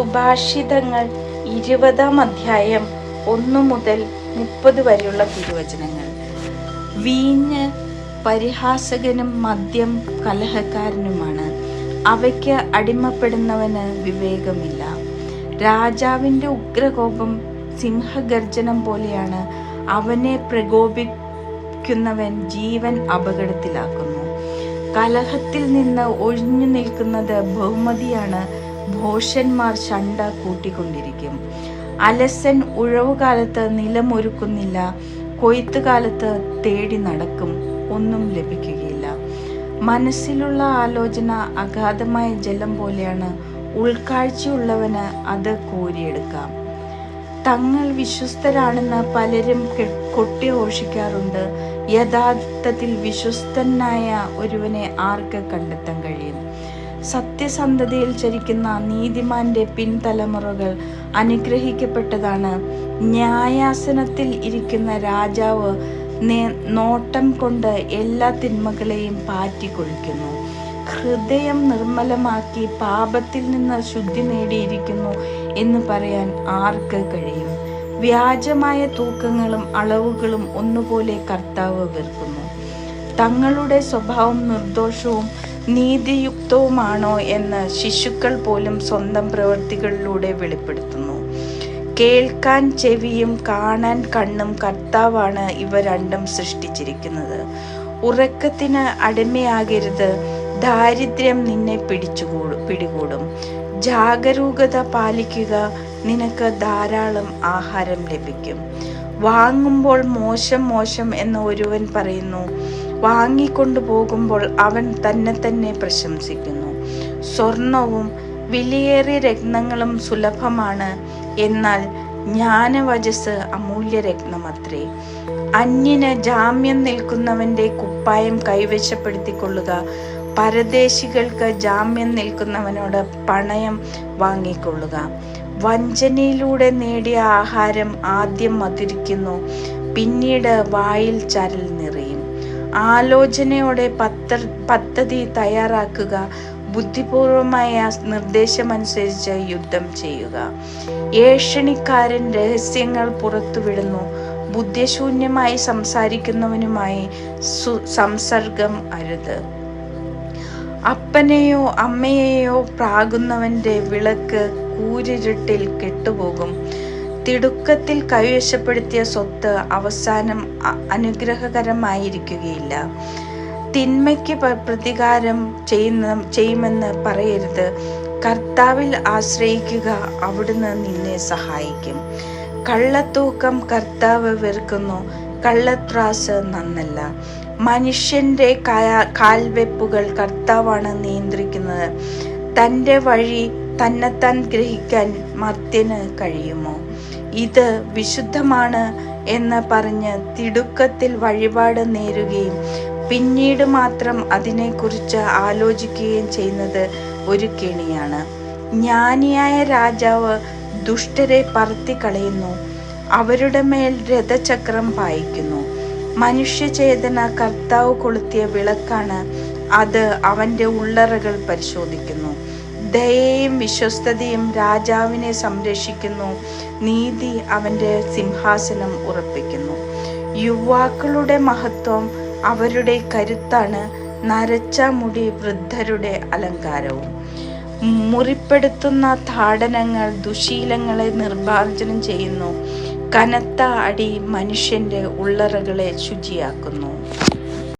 സുഭാഷിതങ്ങൾ. ഇരുപതാം അധ്യായം ഒന്നു മുതൽ മുപ്പത് വരെയുള്ള തിരുവചനങ്ങൾ. വീഞ്ഞ് പരിഹാസകനും മദ്യം കലഹക്കാരനുമാണ്. അവയ്ക്ക് അടിമപ്പെടുന്നവന് വിവേകമില്ല. രാജാവിന്റെ ഉഗ്രകോപം സിംഹഗർജനം പോലെയാണ്. അവനെ പ്രകോപിക്കുന്നവൻ ജീവൻ അപകടത്തിലാക്കുന്നു. കലഹത്തിൽ നിന്ന് ഒഴിഞ്ഞു നിൽക്കുന്നത് ബഹുമതിയാണ്. ഭോഷന്മാർ ശണ്ട കൂട്ടിക്കൊണ്ടിരിക്കും. അലസൻ ഉഴവുകാലത്ത് നിലമൊരുക്കുന്നില്ല കൊയ്ത്തുകാലത്ത് തേടി നടക്കും ഒന്നും ലഭിക്കുകയില്ല. മനസ്സിലുള്ള ആലോചന അഗാധമായ ജലം പോലെയാണ് ഉൾക്കാഴ്ചയുള്ളവന് അത് കോരിയെടുക്കാം. തങ്ങൾ വിശ്വസ്തരാണെന്ന് പലരും കൊട്ടി കൊട്ടിഘോഷിക്കാറുണ്ട് യഥാർത്ഥത്തിൽ വിശ്വസ്തനായ ഒരുവനെ ആർക്ക് കണ്ടെത്താൻ കഴിയും? സത്യസന്ധതയിൽ ചരിക്കുന്ന നീതിമാന്റെ പിൻതലമുറകൾ അനുഗ്രഹിക്കപ്പെട്ടതാണ്. ന്യായാസനത്തിൽ ഇരിക്കുന്ന രാജാവ് നോട്ടം കൊണ്ട് എല്ലാ തിന്മകളെയും പാറ്റിക്കൊഴിക്കുന്നു ഹൃദയം നിർമ്മലമാക്കി പാപത്തിൽ നിന്ന് ശുദ്ധി നേടിയിരിക്കുന്നു എന്ന് പറയാൻ ആർക്ക് കഴിയും? വ്യാജമായ തൂക്കങ്ങളും അളവുകളും ഒന്നുപോലെ കർത്താവ് വെറുക്കുന്നു. തങ്ങളുടെ സ്വഭാവം നിർദോഷവും നീതിയുക്തവുമാണോ എന്ന് ശിശുക്കൾ പോലും സ്വന്തം പ്രവൃത്തികളിലൂടെ വെളിപ്പെടുത്തുന്നു. കേൾക്കാൻ ചെവിയും കാണാൻ കണ്ണും കർത്താവാണ് ഇവ രണ്ടും സൃഷ്ടിച്ചിരിക്കുന്നത്. ഉറക്കത്തിന് അടിമയാകരുത്. ദാരിദ്ര്യം നിന്നെ പിടിച്ചുകൂടും പിടികൂടും. ജാഗരൂകത പാലിക്കുക. നിനക്ക് ധാരാളം ആഹാരം ലഭിക്കും. വാങ്ങുമ്പോൾ മോശം മോശം എന്ന് ഒരുവൻ പറയുന്നു. വാങ്ങിക്കൊണ്ടു പോകുമ്പോൾ അവൻ തന്നെ തന്നെ പ്രശംസിക്കുന്നു. സ്വർണവും വിലയേറിയ രത്നങ്ങളും സുലഭമാണ്. എന്നാൽ ജ്ഞാനവചസ് അമൂല്യ രത്നമത്രേ അന്യന് ജാമ്യം നിൽക്കുന്നവന്റെ കുപ്പായം കൈവശപ്പെടുത്തിക്കൊള്ളുക. പരദേശികൾക്ക് ജാമ്യം നിൽക്കുന്നവനോട് പണയം വാങ്ങിക്കൊള്ളുക. വഞ്ചനയിലൂടെ നേടിയ ആഹാരം ആദ്യം മധുരിക്കുന്നു. പിന്നീട് വായിൽ ചരൽ നിറയും. ആലോചനയോടെ പത്ത പദ്ധതി തയ്യാറാക്കുക ബുദ്ധിപൂർവമായ നിർദ്ദേശമനുസരിച്ച് യുദ്ധം ചെയ്യുക. ഏഷണിക്കാരൻ രഹസ്യങ്ങൾ പുറത്തുവിടുന്നു. ബുദ്ധിശൂന്യമായി സംസാരിക്കുന്നവനുമായി സംസർഗം അരുത്. അപ്പനെയോ അമ്മയെയോ പ്രാകുന്നവന്റെ വിളക്ക് കൂരിരുട്ടിൽ കെട്ടുപോകും. തിടുക്കത്തിൽ കൈവശപ്പെടുത്തിയ സ്വത്ത് അവസാനം അനുഗ്രഹകരമായിരിക്കുകയില്ല. തിന്മയ്ക്ക് പ്രതികാരം ചെയ്യുന്ന ചെയ്യുമെന്ന് പറയരുത്. കർത്താവിൽ ആശ്രയിക്കുക അവിടുന്ന് നിന്നെ സഹായിക്കും. കള്ളത്തൂക്കം കർത്താവ് വെറുക്കുന്നു. കള്ളത്രാസ് നന്നല്ല. മനുഷ്യന്റെ കാ- കാൽവെപ്പുകൾ കർത്താവാണ് നിയന്ത്രിക്കുന്നത്. തന്റെ വഴി തന്നെത്താൻ ഗ്രഹിക്കാൻ മർത്യന് കഴിയുമോ? ഇത് വിശുദ്ധമാണ് എന്ന് പറഞ്ഞ് തിടുക്കത്തിൽ വഴിപാട് നേരുകയും പിന്നീട് മാത്രം അതിനെക്കുറിച്ച് ആലോചിക്കുകയും ചെയ്യുന്നത് ഒരു കെണിയാണ്. ജ്ഞാനിയായ രാജാവ് ദുഷ്ടരെ പറത്തിക്കളയുന്നു അവരുടെ മേൽ രഥചക്രം പായിക്കുന്നു. മനുഷ്യചേതന കർത്താവ് കൊളുത്തിയ വിളക്കാണ് അത് അവന്റെ ഉള്ളറകൾ പരിശോധിക്കുന്നു. ദയയും വിശ്വസ്തതയും രാജാവിനെ സംരക്ഷിക്കുന്നു. നീതി അവന്റെ സിംഹാസനം ഉറപ്പിക്കുന്നു. യുവാക്കളുടെ മഹത്വം അവരുടെ കരുത്താണ്. നരച്ച മുടി വൃദ്ധരുടെ അലങ്കാരവും. മുറിപ്പെടുത്തുന്ന താടനങ്ങൾ ദുശീലങ്ങളെ നിർമ്മാർജനം ചെയ്യുന്നു. കനത്ത അടി മനുഷ്യന്റെ ഉള്ളറകളെ ശുചിയാക്കുന്നു.